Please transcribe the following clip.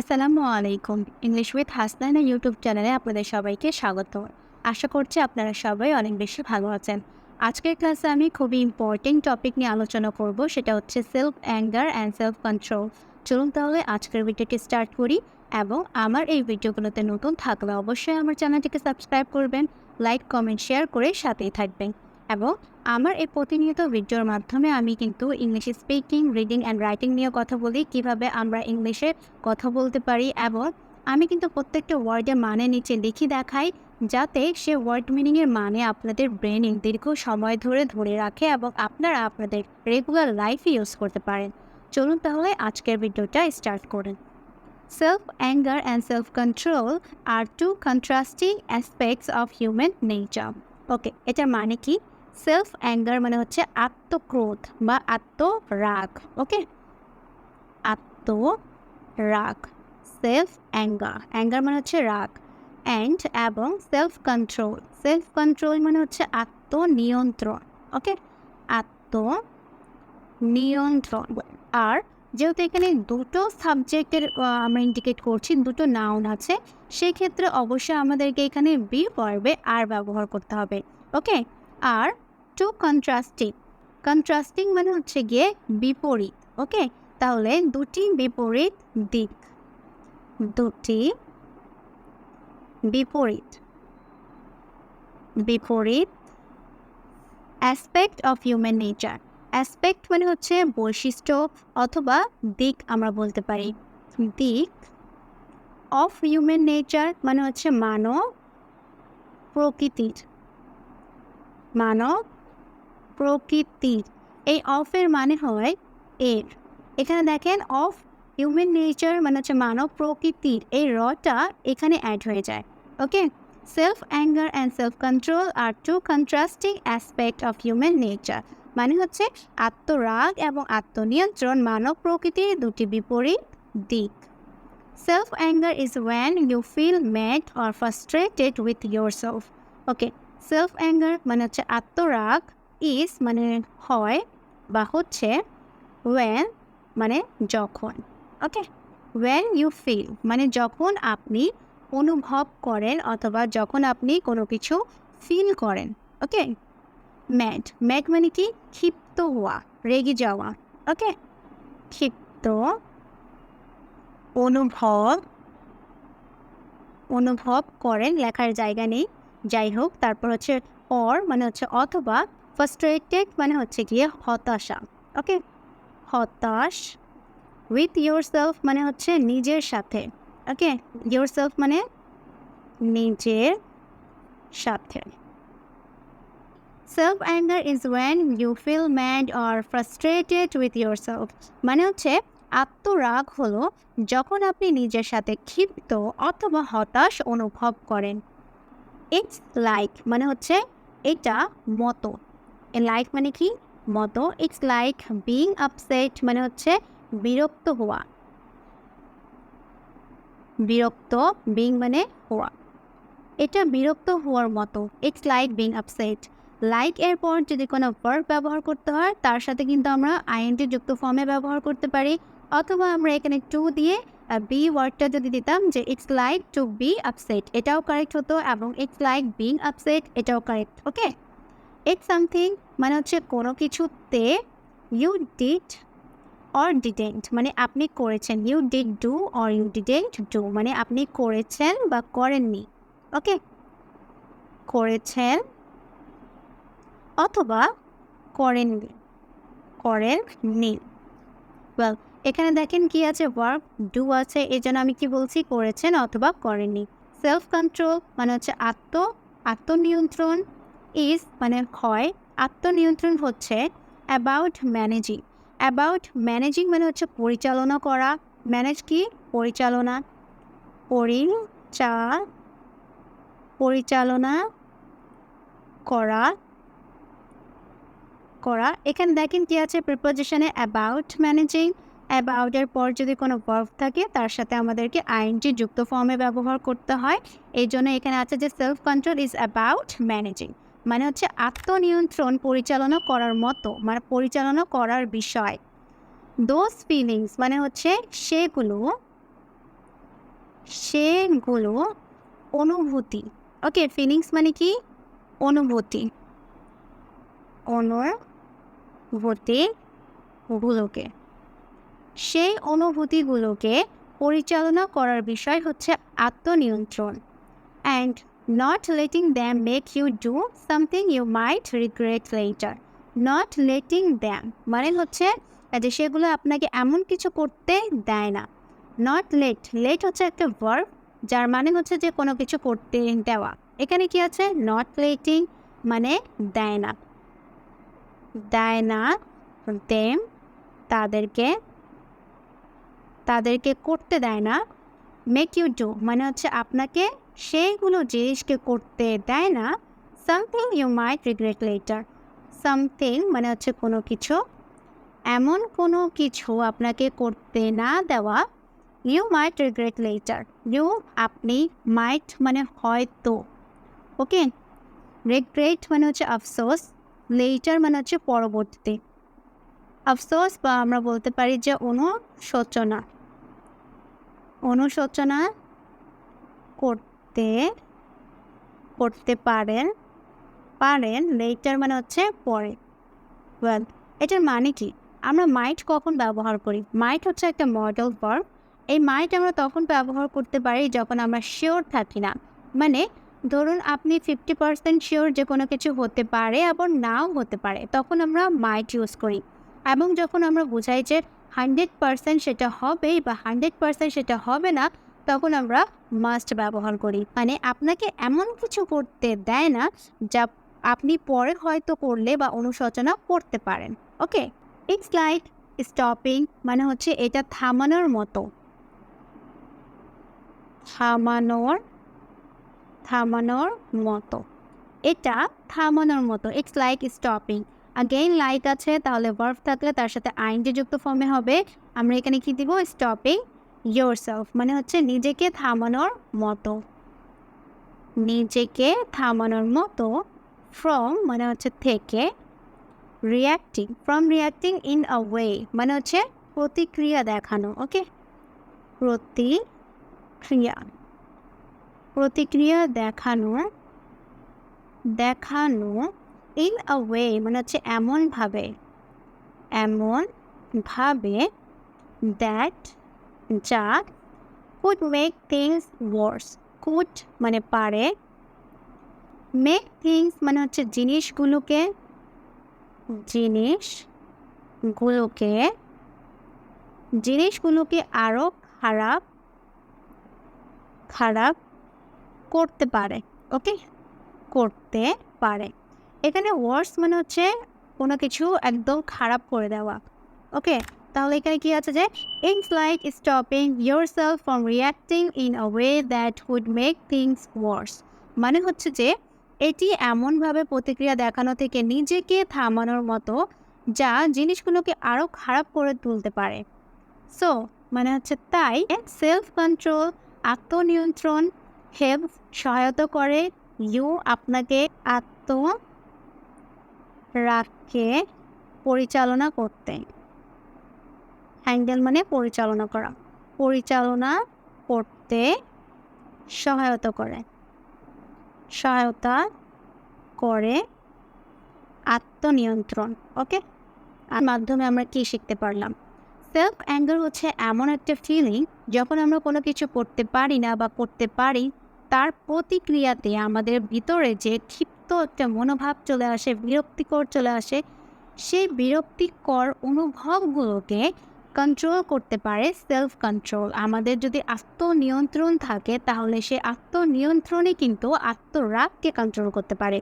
আসসালামু আলাইকুম। English with Hasnaina YouTube চ্যানেলে আপনাদের সবাইকে স্বাগত। আশা করছি আপনারা সবাই অনেক বেশি ভালো আছেন। আজকের ক্লাসে আমি খুবই ইম্পর্টেন্ট টপিক নিয়ে আলোচনা করব, সেটা হচ্ছে self anger and self control চলুন তাহলে আজকের ভিডিওটি স্টার্ট করি এবং আমার এই ভিডিওগুলোতে নতুন থাকলে অবশ্যই আমার চ্যানেলটিকে সাবস্ক্রাইব করবেন লাইক কমেন্ট শেয়ার করে সাথেই থাকবেন। এবং আমার এই প্রতিনিয়ত ভিডিওর মাধ্যমে আমি কিন্তু English speaking reading and writing নিয়ে কথা বলি, কীভাবে আমরা ইংলিশে কথা বলতে পারি এবং আমি কিন্তু প্রত্যেকটা ওয়ার্ডের মানে নিচে লিখে দেখাই, যাতে সে ওয়ার্ড মিনিংয়ের মানে আপনাদের ব্রেনে দীর্ঘ সময় ধরে ধরে রাখে এবং আপনারা আপনাদের রেগুলার লাইফে ইউজ করতে পারেন। চলুন তাহলে আজকের ভিডিওটা স্টার্ট করেন self anger and self control R two contrasting aspects of human nature okay এটার মানে কি? সেলফ অ্যাঙ্গার মানে হচ্ছে আত্মক্রোধ বা আত্মরাগ ওকে আত্মরাগ সেলফ অ্যাঙ্গার অ্যাঙ্গার মানে হচ্ছে রাগ অ্যান্ড এবং সেলফ কন্ট্রোল সেলফ কন্ট্রোল মানে হচ্ছে আত্মনিয়ন্ত্রণ ওকে আত্ম নিয়ন্ত্রণ আর যেহেতু এখানে দুটো সাবজেক্টের আমরা ইন্ডিকেট করছি, দুটো নাউন আছে, সেক্ষেত্রে অবশ্যই আমাদেরকে এখানে বি পর্বে আর ব্যবহার করতে হবে ওকে আর টু কন্ট্রাস্টিং কন্ট্রাস্টিং মানে হচ্ছে গিয়ে বিপরীত ওকে তাহলে দুটি বিপরীত দিক। দুটি বিপরীত। বিপরীত aspect of human nature aspect মানে হচ্ছে বৈশিষ্ট্য অথবা দিক আমরা বলতে পারি। দিক অফ হিউম্যান নেচার মানে হচ্ছে মানব প্রকৃতির। মানব প্রকৃতির। এই অফের মানে হয় এর। এখানে দেখেন অফ হিউম্যান নেচার মানে হচ্ছে মানব প্রকৃতির। এই রটা এখানে অ্যাড হয়ে যায়। Okay self anger and self control R two contrasting aspect of human nature মানে হচ্ছে আত্মরাগ এবং আত্মনিয়ন্ত্রণ মানব প্রকৃতির দুটি বিপরীত দিক। Self anger is one you feel mad or frustrated with yourself okay self anger মানে হচ্ছে আত্মরাগ ইজ মানে হয় বা হচ্ছে ওয়েন মানে যখন ওকে ওয়েন ইউ ফিল মানে যখন আপনি অনুভব করেন অথবা যখন আপনি কোনো কিছু ফিল করেন ওকে ম্যাড ম্যাড মানে কি? ক্ষিপ্ত হওয়া, রেগে যাওয়া ওকে ক্ষিপ্ত অনুভব অনুভব করেন, লেখার জায়গা নেই, যাই হোক, তারপর হচ্ছে অর মানে হচ্ছে অথবা ফার্স্ট্রেটেড মানে হচ্ছে গিয়ে হতাশা ওকে হতাশ উইথ ইয়োর সেলফ মানে হচ্ছে নিজের সাথে ওকে ইয়োর সেলফ মানে নিজের সাথে। Self anger is when you feel mad or frustrated with yourself মানে হচ্ছে আত্মরাগ হলো যখন আপনি নিজের সাথে ক্ষিপ্ত অথবা হতাশ অনুভব করেন। ইটস লাইক মানে হচ্ছে এটা মতো। লাইক মানে কি? মতো ইটস লাইক বিং আপসেট মানে হচ্ছে বিরক্ত হওয়া। বিরক্ত বিং মানে হওয়া। এটা বিরক্ত হওয়ার মতো it's like being upset like এর পর যদি কোনো ভার্ব ব্যবহার করতে হয়, তার সাথে কিন্তু আমরা আইএনটি যুক্ত ফর্মে ব্যবহার করতে পারি। অথবা আমরা এখানে টু দিয়ে বি ওয়ার্ডটা যদি দিতাম যে it's like to be upset এটাও কারেক্ট হতো এবং ইটস লাইক বিং আপসেট এটাও কারেক্ট ওকে ইটস সামথিং মানে হচ্ছে কোনো কিছুতে ইউ ডিড অর ডিডেন্ট মানে আপনি করেছেন। You did do or you didn't do মানে আপনি করেছেন বা করেননি। ওকে করেছেন অথবা করেননি করেননি। ওয়েল এখানে দেখেন কি আছে ওয়ার্ক ডু আছে এই জন্য আমি কি বলছি, করেছেন অথবা করেননি। সেলফ কন্ট্রোল মানে হচ্ছে আত্ম, আত্মনিয়ন্ত্রণ ইজ মানে হয় আত্মনিয়ন্ত্রণ হচ্ছে অ্যাবাউট ম্যানেজিং অ্যাবাউট ম্যানেজিং মানে হচ্ছে পরিচালনা করা। ম্যানেজ কি? পরিচালনা। পরিচা পরিচালনা করা। করা। এখানে দেখেন কি আছে প্রিপোজিশনে অ্যাবাউট ম্যানেজিং অ্যাবাউটের পর যদি কোনো ভার্ভ থাকে, তার সাথে আমাদেরকে আইনটি যুক্ত ফর্মে ব্যবহার করতে হয়। এই জন্য এখানে আছে যে self control is about managing মানে হচ্ছে আত্মনিয়ন্ত্রণ পরিচালনা করার মতো মানে পরিচালনা করার বিষয়। দোজ ফিলিংস মানে হচ্ছে সেগুলো সেগুলো অনুভূতি। ওকে ফিলিংস মানে কি? অনুভূতি। অনুভূতিগুলোকে সেই অনুভূতিগুলোকে পরিচালনা করার বিষয় হচ্ছে আত্মনিয়ন্ত্রণ। And not letting them make you do something you might regret later not letting them মানে হচ্ছে, যে সেগুলো আপনাকে এমন কিছু করতে দেয় না। নট লেট লেট হচ্ছে একটা ভার্ব যার মানে হচ্ছে যে কোনো কিছু করতে দেওয়া। এখানে কি আছে? নট লেটিং মানে দেয় না। দেয় না দেম তাদেরকে তাদেরকে করতে দেয় না। মেক ইউ ডু মানে হচ্ছে আপনাকে সেইগুলো জিনিসকে করতে দেয় না। Something you might regret later something মানে হচ্ছে কোনো কিছু। এমন কোনো কিছু আপনাকে করতে না দেওয়া। You might regret later you আপনি মাইট মানে হয়তো। ওকে রিগ্রেট মানে হচ্ছে আফসোস। লেটার মানে হচ্ছে পরবর্তীতে। আফসোস বা আমরা বলতে পারি যে অনুশোচনা। অনুশোচনা করতে করতে করতে পারেন পারেন লেটার মানে হচ্ছে পরে। ওয়েল এটার মানে কি? আমরা মাইট কখন ব্যবহার করি? মাইট হচ্ছে একটা মডেল ভার্ব এই মাইট আমরা তখন ব্যবহার করতে পারি যখন আমরা শিওর থাকি না। মানে ধরুন আপনি ফিফটি পার্সেন্ট শিওর যে কোনো কিছু হতে পারে আবার নাও হতে পারে, তখন আমরা মাইট ইউজ করি। এবং যখন আমরা বোঝাই যে হান্ড্রেড পার্সেন্ট সেটা হবেই বা হান্ড্রেড পার্সেন্ট সেটা হবে না, তখন আমরা মাস্ট ব্যবহার করি। মানে আপনাকে এমন কিছু করতে দেয় না, যা আপনি পরে হয়তো করলে বা অনুশোচনা করতে পারেন। ওকে ইটস লাইক স্টপিং মানে হচ্ছে এটা থামানোর মতো। থামানোর থামানোর মতো। এটা থামানোর মতো। It's like stopping again like আছে, তাহলে ভার্ভ থাকলে তার সাথে আইনটি যুক্ত ফর্মে হবে। আমরা এখানে কি দিব? স্টপিং ইয়োর সেলফ মানে হচ্ছে নিজেকে থামানোর মতো। নিজেকে থামানোর মতো ফ্রম মানে হচ্ছে থেকে reacting from reacting in a way মানে হচ্ছে প্রতিক্রিয়া দেখানো ওকে প্রতিক্রিয়া প্রতিক্রিয়া দেখানো দেখানো ইন আ ওয়ে মানে হচ্ছে এমনভাবে এমনভাবে দ্যাট যা could make things worse could মানে পারে। মেক থিংস মানে হচ্ছে জিনিসগুলোকে জিনিসগুলোকে জিনিসগুলোকে আরও খারাপ খারাপ করতে পারে ওকে করতে পারে। এখানে ওয়ার্স মানে হচ্ছে কোনো কিছু একদম খারাপ করে দেওয়া ওকে তাহলে এখানে কি আছে যে it's like stopping yourself from reacting in a way that would make things worse মানে হচ্ছে যে, এটি এমনভাবে প্রতিক্রিয়া দেখানো থেকে নিজেকে থামানোর মতো, যা জিনিসগুলোকে আরও খারাপ করে তুলতে পারে। সো মানে হচ্ছে তাই সেলফ কন্ট্রোল আত্মনিয়ন্ত্রণ হেল্প সহায়তা করে ইউ আপনাকে আত্ম রাগকে পরিচালনা করতে। হ্যান্ডেল মানে পরিচালনা করা। পরিচালনা করতে সহায়তা করে। সহায়তা করে আত্মনিয়ন্ত্রণ, ওকে? আর মাধ্যমে আমরা কি শিখতে পারলাম? সেলফ অ্যাঙ্গার হচ্ছে এমন একটা ফিলিং যখন আমরা কোনো কিছু করতে পারি না বা করতে পারি, তার প্রতিক্রিয়াতে আমাদের ভিতরে যে ক্ষিপ্ত একটা মনোভাব চলে আসে, বিরক্তিকর চলে আসে, সেই বিরক্তিকর অনুভবগুলোকে কন্ট্রোল করতে পারে সেলফ কন্ট্রোল আমাদের যদি আত্মনিয়ন্ত্রণ থাকে, তাহলে সে আত্মনিয়ন্ত্রণে কিন্তু আত্মরাগকে কন্ট্রোল করতে পারে।